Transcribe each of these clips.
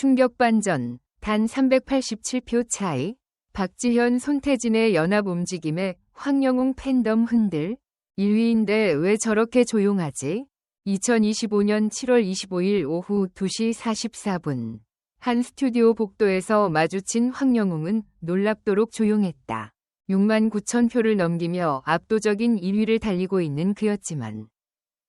충격 반전, 단 387표 차이, 박지현 손태진의 연합 움직임에 황영웅 팬덤 흔들, 1위인데 왜 저렇게 조용하지? 2025년 7월 25일 오후 2시 44분. 한 스튜디오 복도에서 마주친 황영웅은 놀랍도록 조용했다. 6만 9천 표를 넘기며 압도적인 1위를 달리고 있는 그였지만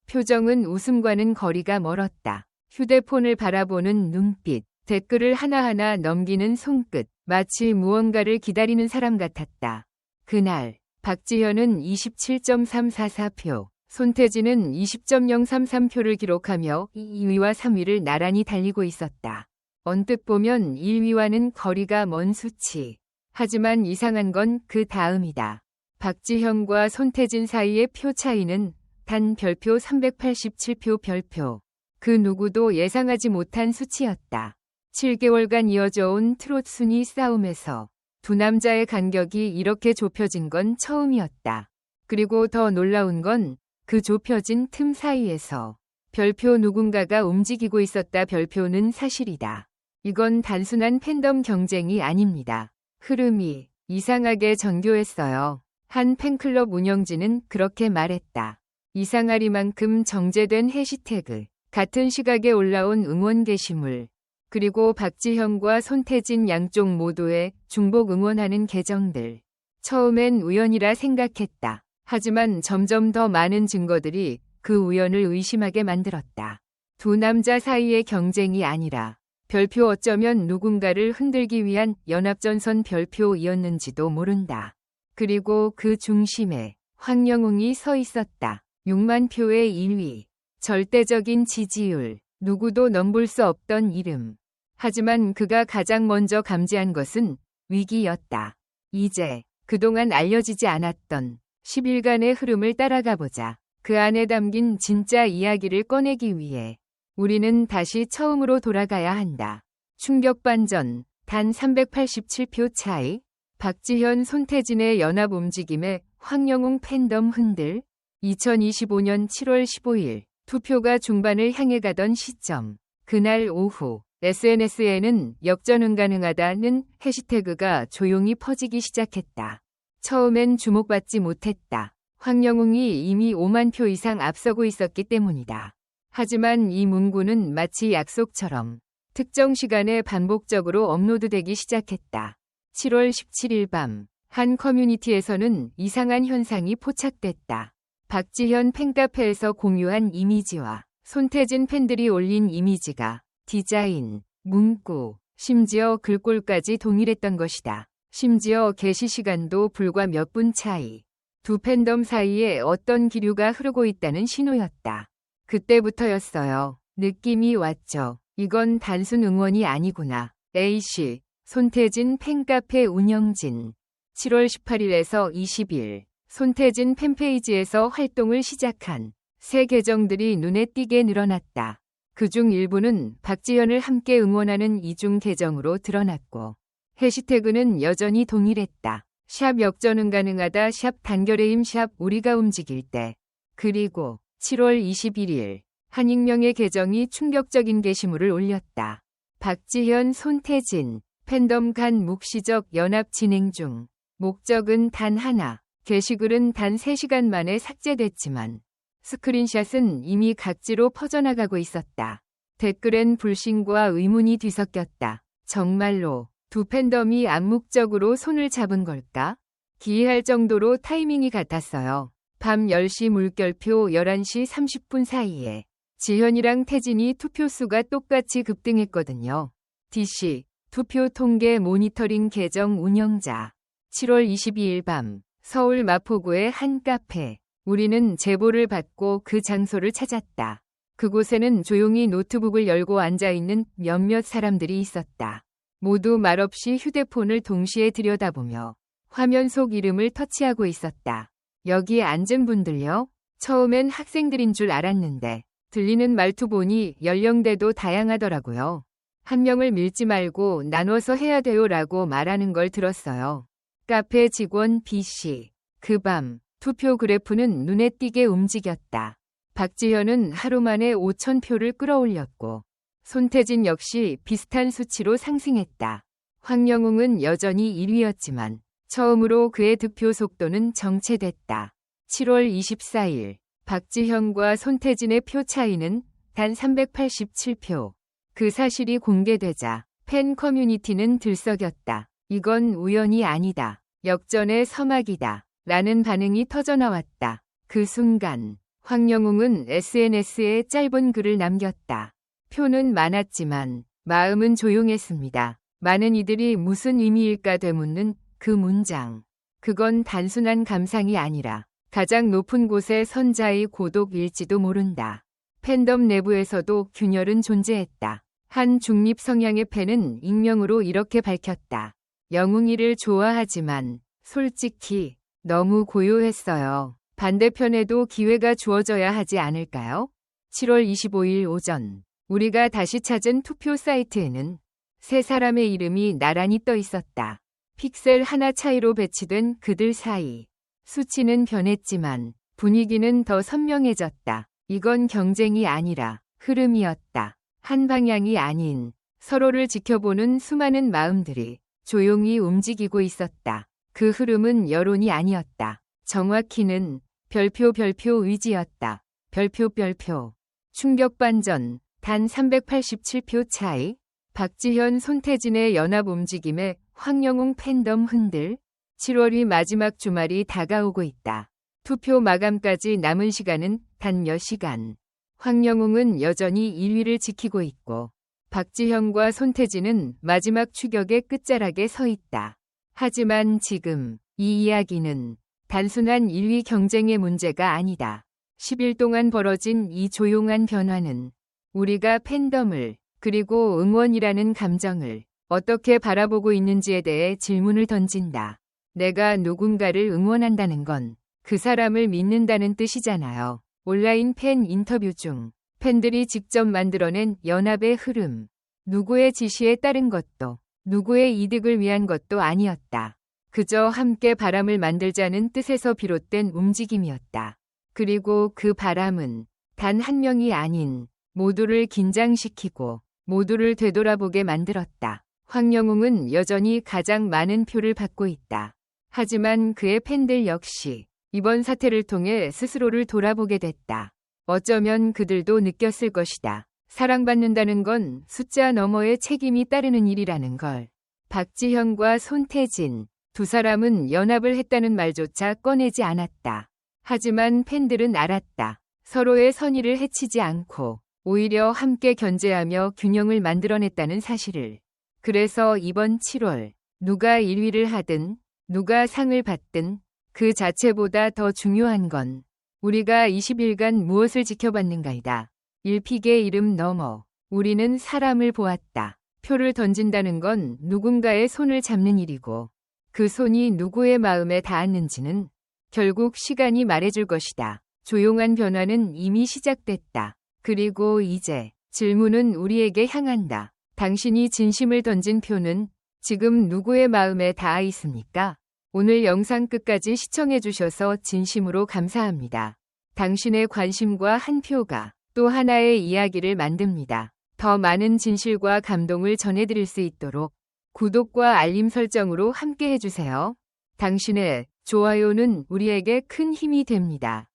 표정은 웃음과는 거리가 멀었다. 휴대폰을 바라보는 눈빛, 댓글을 하나하나 넘기는 손끝, 마치 무언가를 기다리는 사람 같았다. 그날 박지현은 27.344표, 손태진은 20.033표를 기록하며 2위와 3위를 나란히 달리고 있었다. 언뜻 보면 1위와는 거리가 먼 수치. 하지만 이상한 건 그 다음이다. 박지현과 손태진 사이의 표 차이는 단 별표 387표 별표. 그 누구도 예상하지 못한 수치였다. 7개월간 이어져 온 트롯 순위 싸움에서 두 남자의 간격이 이렇게 좁혀진 건 처음이었다. 그리고 더 놀라운 건 그 좁혀진 틈 사이에서 별표 누군가가 움직이고 있었다 별표는 사실이다. 이건 단순한 팬덤 경쟁이 아닙니다. 흐름이 이상하게 정교했어요. 한 팬클럽 운영진은 그렇게 말했다. 이상하리만큼 정제된 해시태그, 같은 시각에 올라온 응원 게시물, 그리고 박지현과 손태진 양쪽 모두의 중복 응원하는 계정들. 처음엔 우연이라 생각했다. 하지만 점점 더 많은 증거들이 그 우연을 의심하게 만들었다. 두 남자 사이의 경쟁이 아니라 별표 어쩌면 누군가를 흔들기 위한 연합전선 별표이었는지도 모른다. 그리고 그 중심에 황영웅이 서 있었다. 6만 표의 1위. 절대적인 지지율. 누구도 넘볼 수 없던 이름. 하지만 그가 가장 먼저 감지한 것은 위기였다. 이제 그동안 알려지지 않았던 10일간의 흐름을 따라가 보자. 그 안에 담긴 진짜 이야기를 꺼내기 위해 우리는 다시 처음으로 돌아가야 한다. 충격 반전, 단 387표 차이, 박지현 손태진의 연합 움직임에 황영웅 팬덤 흔들, 2025년 7월 15일 투표가 중반을 향해 가던 시점, 그날 오후 SNS에는 역전은 가능하다는 해시태그가 조용히 퍼지기 시작했다. 처음엔 주목받지 못했다. 황영웅이 이미 5만 표 이상 앞서고 있었기 때문이다. 하지만 이 문구는 마치 약속처럼 특정 시간에 반복적으로 업로드되기 시작했다. 7월 17일 밤, 한 커뮤니티에서는 이상한 현상이 포착됐다. 박지현 팬카페에서 공유한 이미지와 손태진 팬들이 올린 이미지가 디자인, 문구, 심지어 글꼴까지 동일했던 것이다. 심지어 게시 시간도 불과 몇 분 차이. 두 팬덤 사이에 어떤 기류가 흐르고 있다는 신호였다. 그때부터였어요. 느낌이 왔죠. 이건 단순 응원이 아니구나. A씨, 손태진 팬카페 운영진. 7월 18일에서 20일, 손태진 팬페이지에서 활동을 시작한 새 계정들이 눈에 띄게 늘어났다. 그중 일부는 박지현을 함께 응원하는 이중 계정으로 드러났고 해시태그는 여전히 동일했다. 샵 역전은 가능하다 샵 단결의 힘샵 우리가 움직일 때 그리고 7월 21일 한익명의 계정이 충격적인 게시물을 올렸다. 박지현 손태진 팬덤 간 묵시적 연합 진행 중 목적은 단 하나 게시글은 단 3시간 만에 삭제됐지만 스크린샷은 이미 각지로 퍼져나가고 있었다. 댓글엔 불신과 의문이 뒤섞였다. 정말로 두 팬덤이 암묵적으로 손을 잡은 걸까? 기이할 정도로 타이밍이 같았어요. 밤 10시 물결표 11시 30분 사이에 지현이랑 태진이 투표수가 똑같이 급등했거든요. DC 투표 통계 모니터링 계정 운영자 7월 22일 밤 서울 마포구의 한 카페 우리는 제보를 받고 그 장소를 찾았다. 그곳에는 조용히 노트북을 열고 앉아있는 몇몇 사람들이 있었다. 모두 말없이 휴대폰을 동시에 들여다보며 화면 속 이름을 터치하고 있었다. 여기 앉은 분들요? 처음엔 학생들인 줄 알았는데 들리는 말투 보니 연령대도 다양하더라고요. 한 명을 밀지 말고 나눠서 해야 돼요 라고 말하는 걸 들었어요. 카페 직원 B씨. 그 밤 투표 그래프는 눈에 띄게 움직였다. 박지현은 하루 만에 5천 표를 끌어올렸고 손태진 역시 비슷한 수치로 상승했다. 황영웅은 여전히 1위였지만 처음으로 그의 득표 속도는 정체됐다. 7월 24일 박지현과 손태진의 표 차이는 단 387표. 그 사실이 공개되자 팬 커뮤니티는 들썩였다. 이건 우연이 아니다. 역전의 서막이다. 라는 반응이 터져나왔다. 그 순간 황영웅은 SNS에 짧은 글을 남겼다. 표는 많았지만 마음은 조용했습니다. 많은 이들이 무슨 의미일까 되묻는 그 문장. 그건 단순한 감상이 아니라 가장 높은 곳의 선자의 고독일지도 모른다. 팬덤 내부에서도 균열은 존재했다. 한 중립 성향의 팬은 익명으로 이렇게 밝혔다. 영웅이를 좋아하지만 솔직히 너무 고요했어요. 반대편에도 기회가 주어져야 하지 않을까요? 7월 25일 오전 우리가 다시 찾은 투표 사이트에는 세 사람의 이름이 나란히 떠 있었다. 픽셀 하나 차이로 배치된 그들 사이. 수치는 변했지만 분위기는 더 선명해졌다. 이건 경쟁이 아니라 흐름이었다. 한 방향이 아닌 서로를 지켜보는 수많은 마음들이 조용히 움직이고 있었다. 그 흐름은 여론이 아니었다. 정확히는 별표 별표 의지였다. 별표 별표. 충격 반전. 단 387표 차이. 박지현 손태진의 연합 움직임에 황영웅 팬덤 흔들. 7월이 마지막 주말이 다가오고 있다. 투표 마감까지 남은 시간은 단 몇 시간. 황영웅은 여전히 1위를 지키고 있고 박지현과 손태진은 마지막 추격의 끝자락에 서 있다. 하지만 지금 이 이야기는 단순한 1위 경쟁의 문제가 아니다. 10일 동안 벌어진 이 조용한 변화는 우리가 팬덤을 그리고 응원이라는 감정을 어떻게 바라보고 있는지에 대해 질문을 던진다. 내가 누군가를 응원한다는 건 그 사람을 믿는다는 뜻이잖아요. 온라인 팬 인터뷰 중 팬들이 직접 만들어낸 연합의 흐름. 누구의 지시에 따른 것도 누구의 이득을 위한 것도 아니었다. 그저 함께 바람을 만들자는 뜻에서 비롯된 움직임이었다. 그리고 그 바람은 단 한 명이 아닌 모두를 긴장시키고 모두를 되돌아보게 만들었다. 황영웅은 여전히 가장 많은 표를 받고 있다. 하지만 그의 팬들 역시 이번 사태를 통해 스스로를 돌아보게 됐다. 어쩌면 그들도 느꼈을 것이다. 사랑받는다는 건 숫자 너머의 책임이 따르는 일이라는 걸. 박지현과 손태진 두 사람은 연합을 했다는 말조차 꺼내지 않았다. 하지만 팬들은 알았다. 서로의 선의를 해치지 않고 오히려 함께 견제하며 균형을 만들어냈다는 사실을. 그래서 이번 7월 누가 1위를 하든 누가 상을 받든 그 자체보다 더 중요한 건 우리가 20일간 무엇을 지켜봤는가이다. 일픽의 이름 넘어 우리는 사람을 보았다. 표를 던진다는 건 누군가의 손을 잡는 일이고 그 손이 누구의 마음에 닿았는지는 결국 시간이 말해줄 것이다. 조용한 변화는 이미 시작됐다. 그리고 이제 질문은 우리에게 향한다. 당신이 진심을 던진 표는 지금 누구의 마음에 닿아 있습니까? 오늘 영상 끝까지 시청해주셔서 진심으로 감사합니다. 당신의 관심과 한 표가 또 하나의 이야기를 만듭니다. 더 많은 진실과 감동을 전해드릴 수 있도록 구독과 알림 설정으로 함께 해주세요. 당신의 좋아요는 우리에게 큰 힘이 됩니다.